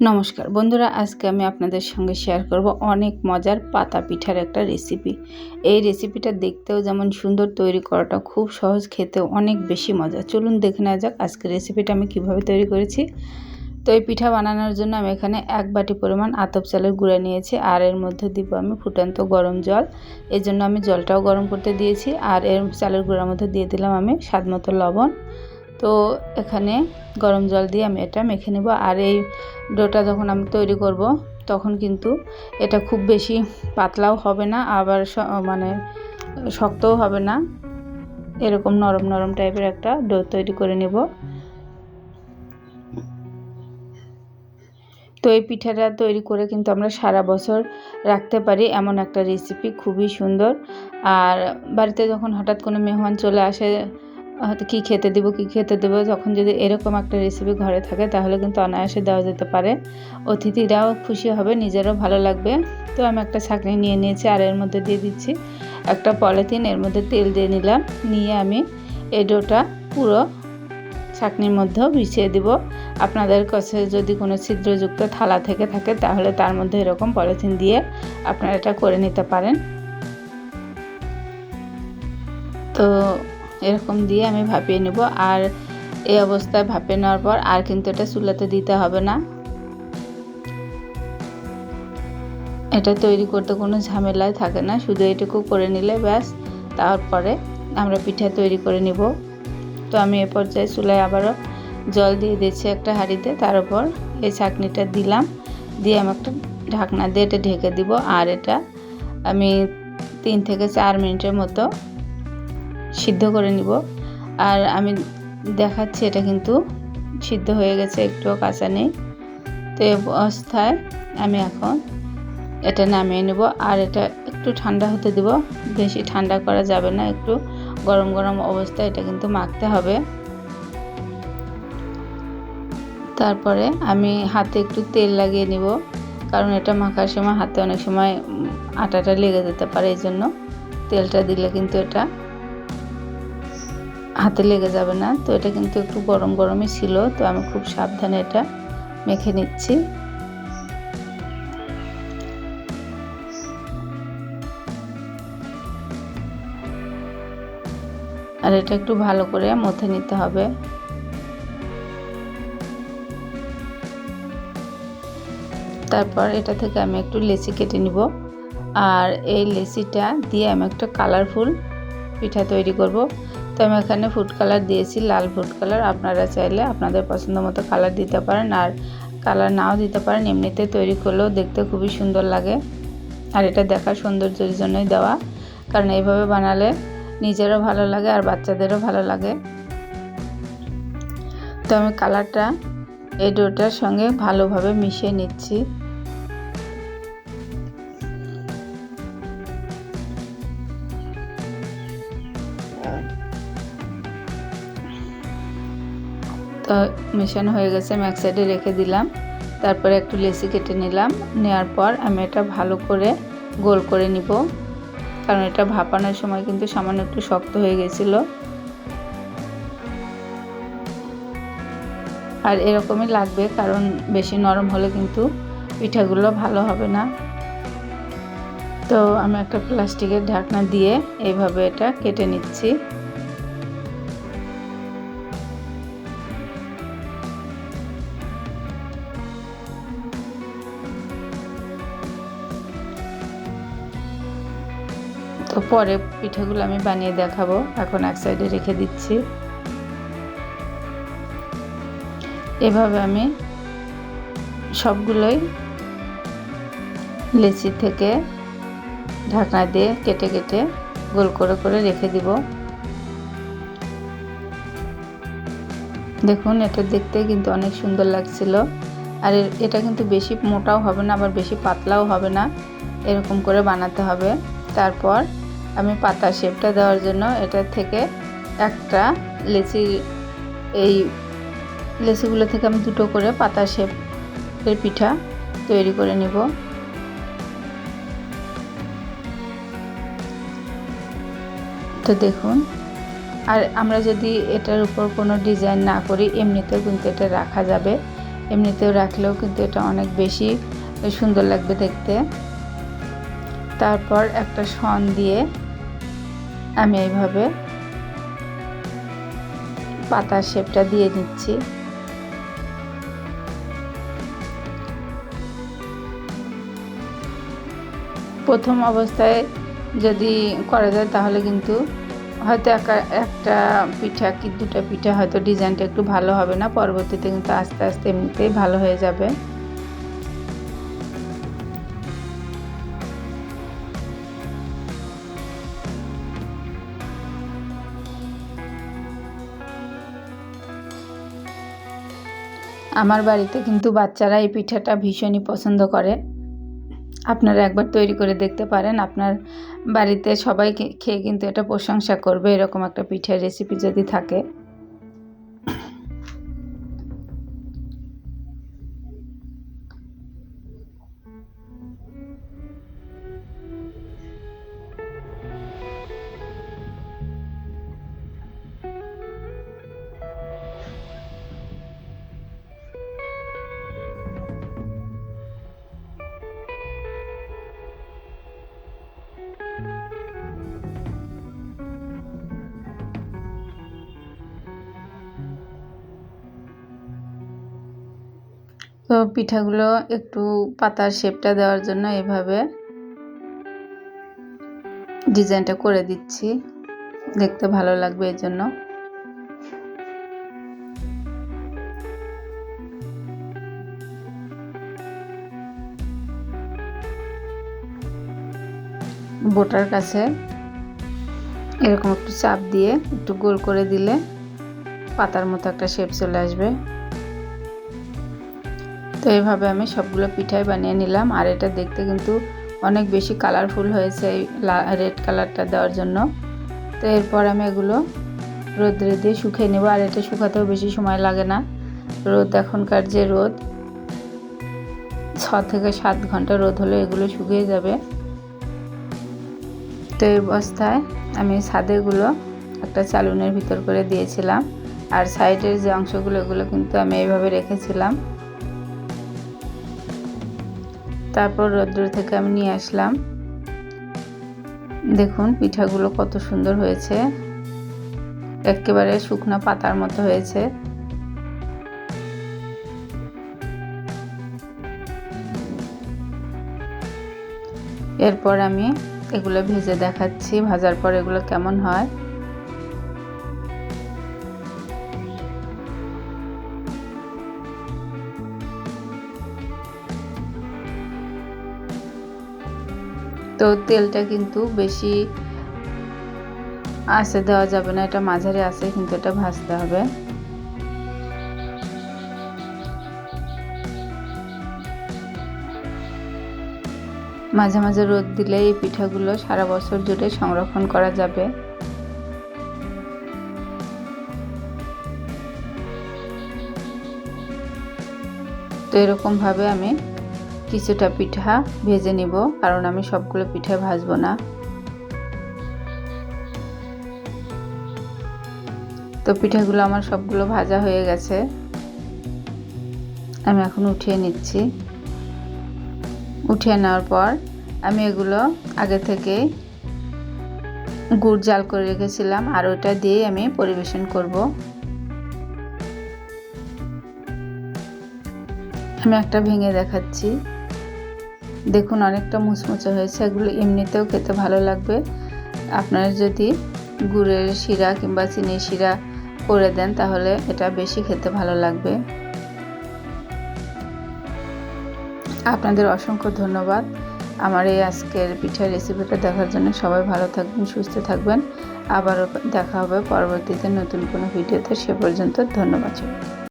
নমস্কার বন্ধুরা, আজকে আমি আপনাদের সঙ্গে শেয়ার করব অনেক মজার পাতা পিঠার একটা রেসিপি এই রেসিপিটা দেখতেও যেমন সুন্দর, তৈরি করাটা খুব সহজ, খেতেও অনেক বেশি মজা। চলুন দেখে নেওয়া যাক আজকে রেসিপিটা আমি কীভাবে তৈরি করেছি। তো এই পিঠা বানানোর জন্য আমি এখানে এক বাটি পরিমাণ আতপ চালের গুঁড়া নিয়েছি, আর এর মধ্যে দিব আমি ফুটান্ত গরম জল। এই জন্য আমি জলটাও গরম করতে দিয়েছি, আর এর চালের গুঁড়ার মধ্যে দিয়ে দিলাম আমি স্বাদ মতো লবণ। তো এখানে গরম জল দিয়ে আমি এটা মেখে নেব। আর এই ডোটা যখন আমি তৈরি করব, তখন কিন্তু এটা খুব বেশি পাতলাও হবে না, আবার মানে শক্তও হবে না। এরকম নরম নরম টাইপের একটা ডো তৈরি করে নেব। তো এই পিঠাটা তৈরি করে কিন্তু আমরা সারা বছর রাখতে পারি এমন একটা রেসিপি খুবই সুন্দর। আর বাড়িতে যখন হঠাৎ কোনো মেহমান চলে আসে হয়তো কী খেতে দেবো, কী খেতে দেবো, যখন যদি এরকম একটা রেসিপি ঘরে থাকে তাহলে কিন্তু অনায়াসে দেওয়া যেতে পারে। অতিথিরাও খুশি হবে, নিজেরও ভালো লাগবে। তো আমি একটা ছাঁকনি নিয়ে নিয়েছি আর এর মধ্যে দিয়ে দিচ্ছি একটা পলিথিন, এর মধ্যে তেল দিয়ে নিলাম। নিয়ে আমি এই ডোটা পুরো ছাঁকনির মধ্যেও বিছিয়ে দিব। আপনাদের কাছে যদি কোনো ছিদ্রযুক্ত থালা থেকে থাকে তাহলে তার মধ্যে এরকম পলিথিন দিয়ে আপনারা এটা করে নিতে পারেন। তো এরকম দিয়ে আমি ভাপিয়ে নেব। আর এই অবস্থায় ভাপিয়ে নেওয়ার পর আর কিন্তু এটা চুলাতে দিতে হবে না। এটা তৈরি করতে কোনো ঝামেলাই থাকে না। শুধু এটুকু করে নিলে ব্যাস, তারপরে আমরা পিঠা তৈরি করে নিব। তো আমি এ পর্যায়ে চুলায় আবারও জল দিয়ে দিচ্ছি একটা হাঁড়িতে। তার উপর এই চাকনিটা দিলাম। দিয়ে আমি একটা ঢাকনা দিয়ে এটা ঢেকে দিব। আর এটা আমি তিন থেকে চার মিনিটের মতো সিদ্ধ করে নিব। আর আমি দেখাচ্ছি এটা কিন্তু সিদ্ধ হয়ে গেছে একটুও কাঁচা নেই। তো এই অবস্থায় আমি এখন এটা নামিয়ে নেব। আর এটা একটু ঠান্ডা হতে দেব। বেশি ঠান্ডা করা যাবে না, একটু গরম গরম অবস্থায় এটা কিন্তু মাখতে হবে। তারপরে আমি হাতে একটু তেল লাগিয়ে নিব, কারণ এটা মাখার সময় হাতে অনেক সময় আটাটা লেগে যেতে পারে, এই জন্য তেলটা দিলে কিন্তু এটা হাতে লেগে যাবে না। তো এটা কিন্তু একটু গরম গরমই ছিল, তো আমি খুব সাবধানে এটা মেখে নিচ্ছি। আর এটা একটু ভালো করে মথে নিতে হবে। তারপর এটা থেকে আমি একটু লেচি কেটে নিব। আর এই লেচিটা দিয়ে আমি একটা কালারফুল পিঠা তৈরি করব। তো আমি এখানে ফুড কালার দিয়েছি, লাল ফুড কালার আপনারা চাইলে আপনাদের পছন্দ মতো কালার দিতে পারেন আর কালার নাও দিতে পারেন। এমনিতে তৈরি করলেও দেখতে খুবই সুন্দর লাগে। আর এটা দেখার সৌন্দর্যের জন্যই দেওয়া। কারণ এইভাবে বানালে নিজেরও ভালো লাগে আর বাচ্চাদেরও ভালো লাগে। তো আমি কালারটা এই ডোটার সঙ্গে ভালোভাবে মিশিয়ে নিচ্ছি। তো মেশানো হয়ে গেছে, আমি এক সাইডে রেখে দিলাম। তারপরে একটু লেসি কেটে নিলাম। নেওয়ার পর আমি এটা ভালো করে গোল করে নিব। কারণ এটা ভাপানোর সময় কিন্তু সামান্য একটু শক্ত হয়ে গেছিল। আর এরকমই লাগবে, কারণ বেশি নরম হলে কিন্তু পিঠাগুলো ভালো হবে না। তো আমি একটা প্লাস্টিকের ঢাকনা দিয়ে এইভাবে এটা কেটে নিচ্ছি। পরে পিঠাগুলো আমি বানিয়ে দেখাবো। এখন এক সাইডে রেখে দিচ্ছি। এভাবে আমি সবগুলোই লেচি থেকে ঢাকনা দিয়ে কেটে কেটে গোল করে করে রেখে দিব। দেখুন, এটা দেখতে কিন্তু অনেক সুন্দর লাগছিল। আর এটা কিন্তু বেশি মোটাও হবে না, আবার বেশি পাতলাও হবে না। এরকম করে বানাতে হবে। তারপর আমি পাতা শেপটা দেওয়ার জন্য এটা থেকে একটা লেচি, এই লেচিগুলো থেকে আমি দুটো করে পাতা শেপের পিঠা তৈরি করে নিব। তো দেখুন, আর আমরা যদি এটার উপর কোনো ডিজাইন না করি, এমনিতেও কিন্তু এটা রাখা যাবে। এমনিতেও রাখলেও কিন্তু এটা অনেক বেশি সুন্দর লাগবে দেখতে। তারপর একটা শন দিয়ে আমি এইভাবে পাতার শেপটা দিয়ে নিচ্ছি প্রথম অবস্থায় যদি করা যায় তাহলে কিন্তু হয়তো একা একটা পিঠা কি দুটা পিঠা হয়তো ডিজাইনটা একটু ভালো হবে না, পরবর্তীতে কিন্তু আস্তে আস্তে এমনিতেই ভালো হয়ে যাবে। আমার বাড়িতে কিন্তু বাচ্চারা এই পিঠাটা ভীষণই পছন্দ করে। আপনারা একবার তৈরি করে দেখতে পারেন। আপনার বাড়িতে সবাই খেয়ে কিন্তু এটা প্রশংসা করবে, এরকম একটা পিঠের রেসিপি যদি থাকে। তো পিঠাগুলো একটু পাতার শেপটা দেওয়ার জন্য এভাবে ডিজাইনটা করে দিচ্ছি। দেখতে ভালো লাগবে এর জন্য। বোটার কাছে এরকম একটু চাপ দিয়ে একটু গোল করে দিলে পাতার মতো একটা শেপ চলে আসবে। তো এইভাবে আমি সবগুলো পিঠাই বানিয়ে নিলাম। আর এটা দেখতে কিন্তু অনেক বেশি কালারফুল হয়েছে এই রেড কালারটা দেওয়ার জন্য। তো এরপর আমি এগুলো রোদ্রে দিয়ে শুকিয়ে নেব। আর এটা শুকাতেও বেশি সময় লাগে না। রোদ, এখনকার যে রোদ, ছ থেকে সাত ঘণ্টা রোদ হলে এগুলো শুকিয়ে যাবে। তো এই অবস্থায় আমি ছাদেগুলো একটা চালুনের ভিতর করে দিয়েছিলাম। আর সাইডের যে অংশগুলো, এগুলো কিন্তু আমি এইভাবে রেখেছিলাম। তারপর রৌদ্র থেকে আমি নিয়ে আসলাম। দেখুন, পিঠাগুলো কত সুন্দর হয়েছে। একেবারে শুকনো পাতার মতো হয়েছে। এরপর আমি এগুলো ভেজে দেখাচ্ছি, ভাজার পর এগুলো কেমন হয়। তো তেলটা কিন্তু বেশি আসে দেওয়া যাবে না, এটা মাঝারি আসে কিন্তু এটা ভাজতে হবে। মাঝে মাঝে রোদ দিলে এই পিঠাগুলো সারা বছর জুড়ে সংরক্ষণ করা যাবে। তো এরকমভাবে আমি কিছুটা পিঠা ভেজে নিব, কারণ আমি সবগুলো পিঠা ভাজবো না। তো পিঠাগুলো আমার সবগুলো ভাজা হয়ে গেছে। আমি এখন উঠিয়ে নিচ্ছি। উঠিয়ে নেওয়ার পর আমি এগুলো আগে থেকে গুড় জাল করে রেখেছিলাম, আর ওটা দিয়ে আমি পরিবেশন করব। আমি একটা ভেঙে দেখাচ্ছি। দেখুন, অনেকটা মুচমুচে হয়েছে। এগুলো এমনিতেও খেতে ভালো লাগবে। আপনারা যদি গুড়ের শিরা কিংবা চিনির শিরা করে দেন, তাহলে এটা বেশি খেতে ভালো লাগবে। আপনাদের অসংখ্য ধন্যবাদ। আমার এই আজকের পিঠার রেসিপিটা দেখার জন্য সবাই ভালো থাকবেন, সুস্থ থাকবেন। আবারও দেখা হবে পরবর্তীতে নতুন কোনো ভিডিওতে সে পর্যন্ত ধন্যবাদ